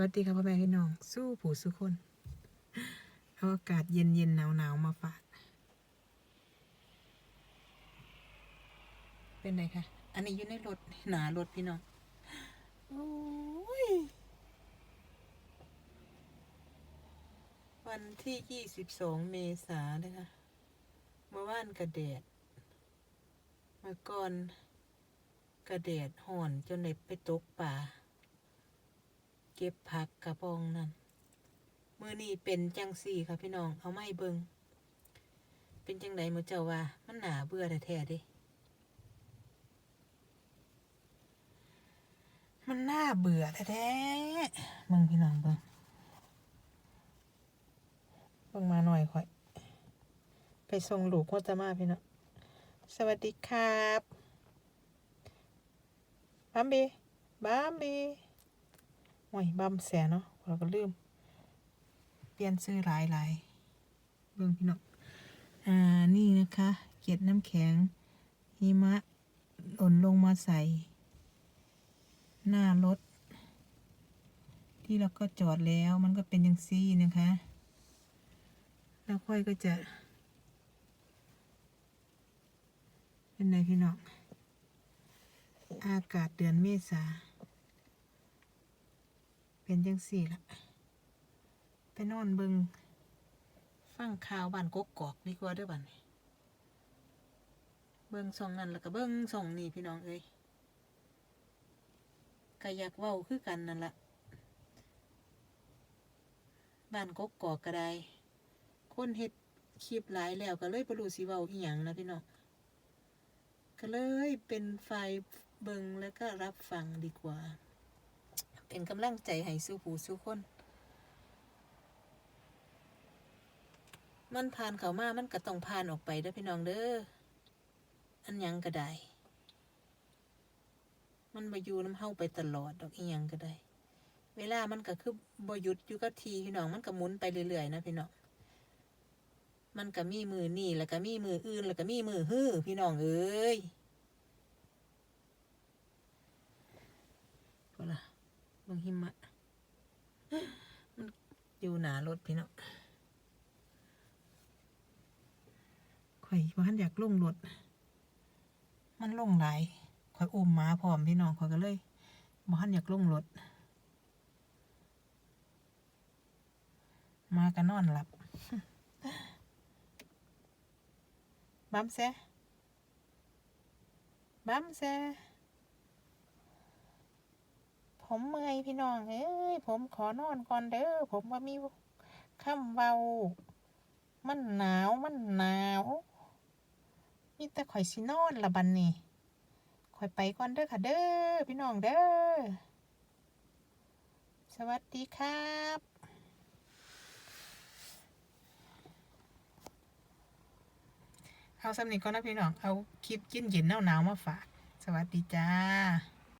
วัสดีครับพ่อแม่พี่น้อง สู้ผู้สู้คนเอาอากาศเย็นเย็นหนาวหนาวมาฝาก เป็นไงคะอันนี้อยู่ในรถหนารถพี่น้องโอ้ยวันที่ยี่สิบสองเมษาเลยค่ะเมื่อวานกระแดดเมื่อก่อนกระแดดห่อนจนได้ไปตกป่า เก็บผักกระปองนั่นมือนี้เป็นจังสี่ค่ะพี่น้อง เอาไม้เบิงเป็นจังไดหมือเจ้าว่า มันหนาเบื่อแท้ๆดิมันน่าเบื่อแท้ๆเบิงพี่น้องเบิงเบิงมาหน่อยค่อย ไปส่งลูกโคตรมาพี่น้องสวัสดีครับบัมบี้บัมบี้ โอ้ยบัมแสเนาะเราก็ลืม เปลี่ยนซื้อหลายหลายเบิ่งพี่น้องอ่านี่นะคะเกล็ดน้ำแข็งหิมะหล่นลงมาใส่ หน้ารถ ที่เราก็จอดแล้วมันก็เป็นยังซี่นะคะ แล้วค่อยก็จะ เป็นไงพี่น้อง อากาศเดือนเมษา เป็นจังสี่ละไปนอนเบิงฟังข่าวบ้านกกกอกดีกว่าเด้วยบ้านเบิงส่องนั่นแล้วก็เบิงส่องนี่พี่น้องเอ้ยก็อยากเว้าคือกันนั่นละบ้านกกกอกก็ได้คนเฮ็ดคลิปหลายแล้วก็เลยบ่รู้สิเว้าอีหยังนะพี่น้องก็เลยเป็นไฟเบิงแล้วก็รับฟังดีกว่า เป็นกำลังใจให้สู้ผู้สู้คน มันผ่านเขามา มันก็ต้องผ่านออกไปเด้อพี่น้องเด้อ อันยังก็ได้ มันมาอยู่น้ำเฮาไปตลอดดอกอีหยังก็ได้ เวลามันก็คือบ่หยุดอยู่กับทีพี่น้อง มันก็หมุนไปเรื่อยๆนะพี่น้อง มันก็มีมือนี่แล้วก็มีมืออื่น แล้วก็มีมือฮื้อพี่น้องเอ้ยพอละ เบางหิมะ มันอยู่หนารถพี่น้องข่อยว่าท่านอยากลงรถ มันลงหลายข่อยอุ้มหมาพร้อมพี่น้องข่อยก็เลยบ่ท่านอยากลงรถมากันนอนหลับบัมแซบัมแซ ผมเมื่อยพี่น้องเอ้ยผมขอนอนก่อนเด้อผมว่ามีคำเว้ามันหนาวมันหนาวมีแต่ข่อยสินอนละบันนี่ข่อยไปก่อนเด้อค่ะเด้อพี่น้องเด้อสวัสดีครับเอาสำนีก่อนนะพี่น้อง เอาคลิปเย็นๆหนาวๆมาฝาก สวัสดีจ้า